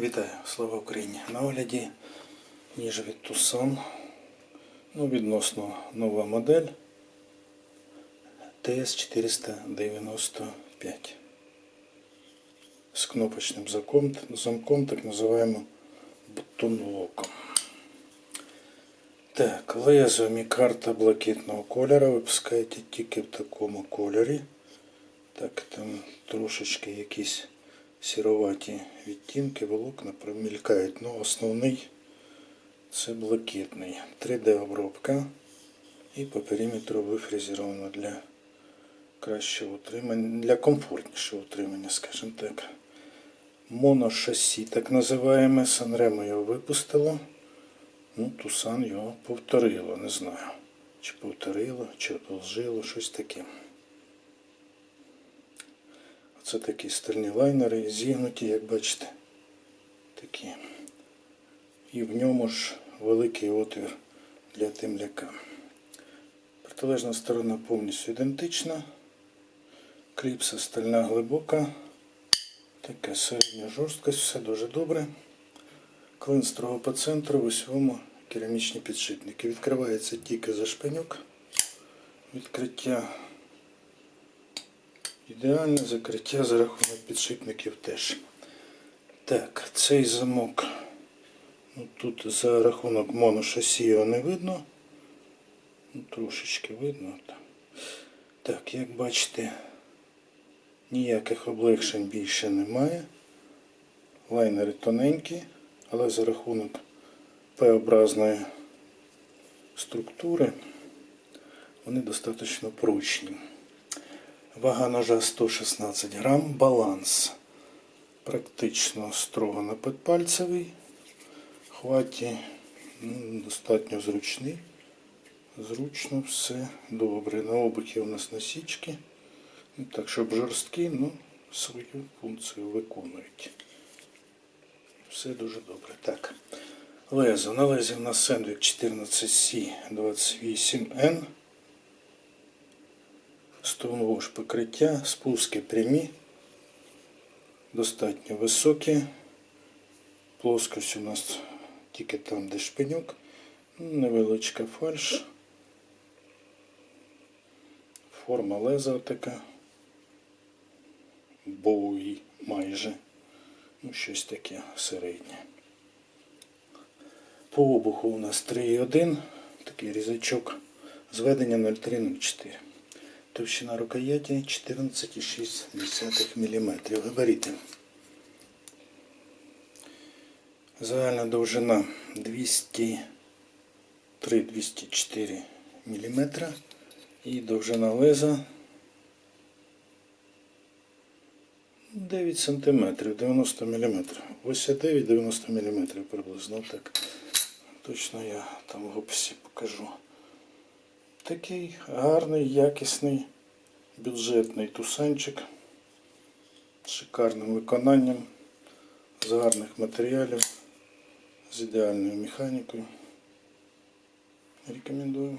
Вітаю, слава Україні! На огляді ніж від Tucson. Ну, відносно нова модель TS495 з кнопочним замком, замком так називаємо бутон-локом. Так, лезо мікарта блакитного кольору. Випускаєте тільки в такому кольорі. Так, там трошечки якісь сіроваті відтінки, волокна промількають. Ну, основний це блакитний. 3D обробка і по периметру вифрезеровано для кращого утримання, для комфортнішого утримання, скажімо так. Моношасі, так називаємо. Санремо його випустило. Ну, Тусан його повторило, не знаю. Чи повторило, чи одолжило, щось таке. Оце такі стальні лайнери, зігнуті, як бачите. Такі. І в ньому ж великий отвір для темляка. Протилежна сторона повністю ідентична. Кліпса стальна глибока. Така середня жорсткость, все дуже добре. Клин строго по центру, в усьому керамічні підшипники. Відкривається тільки за шпиньок. Відкриття ідеальне, закриття за рахунок підшипників теж. Так, цей замок. Ну, тут за рахунок моношасі його не видно. Ну, трошечки видно. Так, як бачите, ніяких облегшень більше немає. Лайнери тоненькі, але за рахунок П-образної структури вони достатньо прочні. Вага ножа 116 грам, баланс практично строго на підпальцевий. Хваті ну, достатньо зручний. Зручно все добре. На обухі у нас насічки. Так, щоб жорсткі, ну, свою функцію виконують. Все дуже добре. Так. Лезо. На лезі у нас сендвік 14C28N. Стоунвош покриття, спуски прямі, достатньо високі. Плоскость у нас тільки там, де шпиньок. Невеличка фальш. Форма леза така. Боуї майже. Ну, щось таке середнє. По обуху у нас 3,1, такий різачок. Зведення 0,304. Товщина рукояті 14,6 мм. Габарити. Загальна довжина 203-204 мм. І довжина леза 9 см, 90 мм. Ось 9-90 мм приблизно так. Точно я там в описі покажу. Такий гарний, якісний, бюджетний тусанчик з шикарним виконанням, з гарних матеріалів, з ідеальною механікою. Рекомендую.